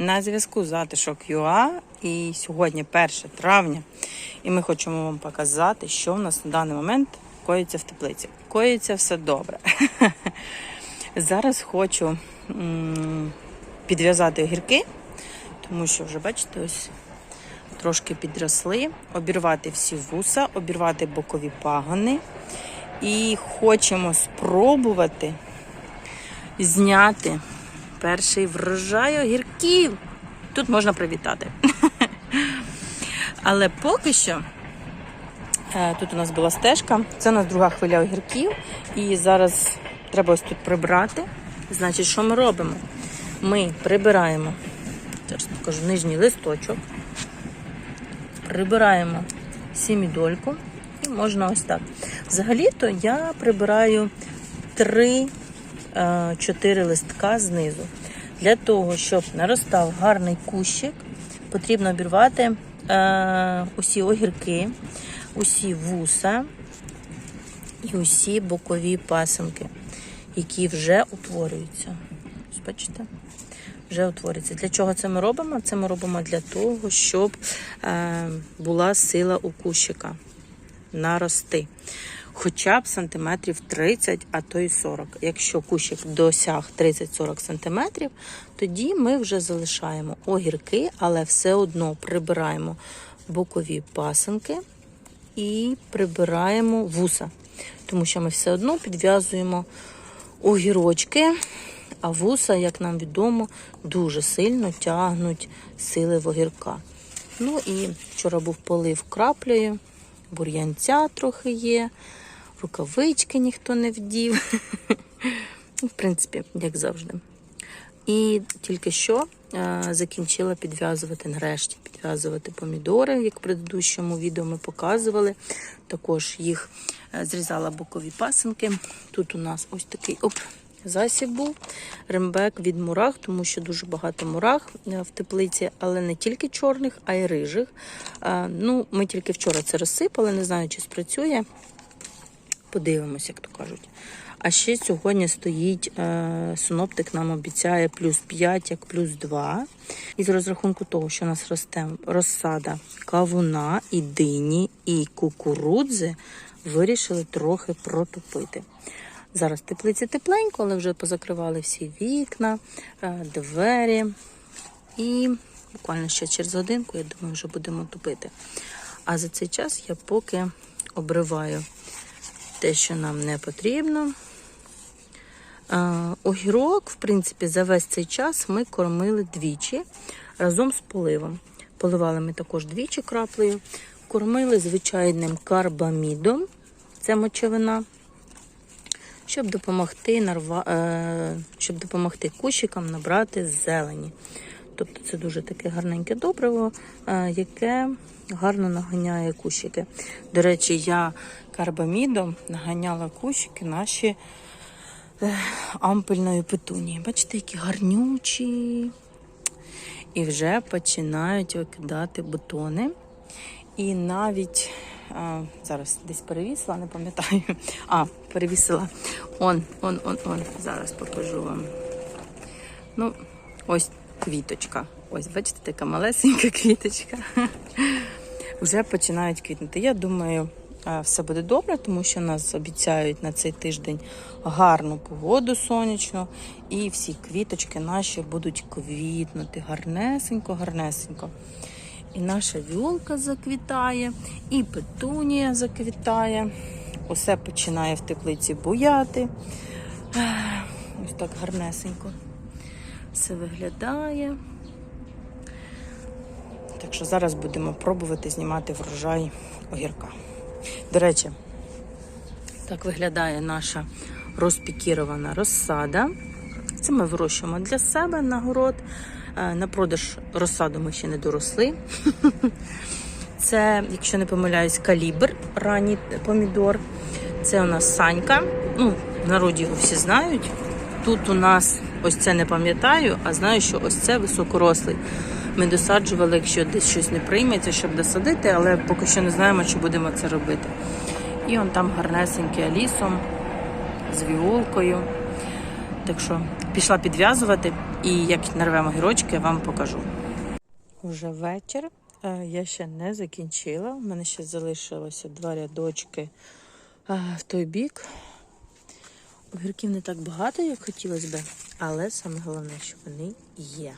На зв'язку затишок ЮА і сьогодні 1 травня. І ми хочемо вам показати, що в нас на даний момент коїться в теплиці. Коїться все добре. Зараз хочу підв'язати огірки, тому що вже бачите, ось трошки підросли, обірвати всі вуса, обірвати бокові пагони. І хочемо спробувати зняти перший врожай огірків. Тут можна привітати. Але поки що е, тут у нас була стежка, це у нас друга хвиля огірків. І зараз треба ось тут прибрати. Значить, що ми робимо? Ми прибираємо, зараз покажу нижній листочок, прибираємо сімідольку і можна ось так. Взагалі-то я прибираю 3-4 листка знизу. Для того, щоб наростав гарний кущик, потрібно обірвати е, усі огірки, усі вуса і усі бокові пасинки, які вже утворюються. Бачите? Вже утворюється. Для чого це ми робимо? Це ми робимо для того, щоб е, була сила у кущика нарости. Хоча б сантиметрів 30, а то й 40. Якщо кущик досяг 30-40 сантиметрів, тоді ми вже залишаємо огірки, але все одно прибираємо бокові пасинки і прибираємо вуса. Тому що ми все одно підв'язуємо огірочки, а вуса, як нам відомо, дуже сильно тягнуть сили в огірка. Ну і вчора був полив краплею, бур'янця трохи є, рукавички ніхто не вдів. В принципі, як завжди. І тільки що е, закінчила підв'язувати нарешті, підв'язувати помідори, як в предыдущому відео ми показували. Також їх е, зрізала бокові пасинки. Тут у нас ось такий оп, засіб був, рембек від мурах, тому що дуже багато мурах е, в теплиці, але не тільки чорних, а й рижих. Ну, Ми тільки вчора це розсипали, не знаю, чи спрацює. Подивимось, як то кажуть. А ще сьогодні стоїть е, синоптик, нам обіцяє плюс 5, як плюс 2. І з розрахунку того, що у нас росте розсада кавуна, і дині, і кукурудзи, вирішили трохи протопити. Зараз теплиці тепленько, але вже позакривали всі вікна, е, двері. І буквально ще через годинку, я думаю, вже будемо топити. А за цей час я поки обриваю те, що нам не потрібно. Огірок, в принципі, за весь цей час ми кормили двічі разом з поливом. Поливали ми також двічі краплею, кормили звичайним карбамідом, це мочевина, щоб допомогти, нарва... е, щоб допомогти кущикам набрати зелені. Тобто це дуже таке гарненьке добриво, е, яке гарно наганяє кущики. До речі, я карбамідом наганяла кущики наші е, ампельної петунії. Бачите, які гарнючі. І вже починають викидати бутони. І навіть а, зараз десь перевісила, не пам'ятаю. А, перевісила. Он, он, он, он. Зараз покажу вам. Ну, ось квіточка. Ось, бачите, така малесенька квіточка. Вже починають квітнути. Я думаю, все буде добре, тому що нас обіцяють на цей тиждень гарну погоду сонячну, і всі квіточки наші будуть квітнути гарнесенько, гарнесенько. І наша віолка заквітає, і петунія заквітає. Усе починає в теплиці буяти. Ось так гарнесенько все виглядає. Так що зараз будемо пробувати знімати врожай огірка. До речі, так виглядає наша розпікірована розсада. Це ми вирощуємо для себе на город. Е, На продаж розсаду ми ще не доросли. Це, якщо не помиляюсь, калібр, ранній помідор. Це у нас санька. Ну, в народі його всі знають. Тут у нас ось це не пам'ятаю, а знаю, що ось це високорослий. Ми досаджували, якщо десь щось не прийметься, щоб досадити, але поки що не знаємо, чи будемо це робити. І он там гарнесенький алісом з віолкою. Так що пішла підв'язувати. І як нарвемо гірочки, я вам покажу. Уже вечір. Е, Я ще не закінчила. У мене ще залишилося два рядочки е, в той бік. Огірків не так багато, як хотілося б, але саме головне, що вони є.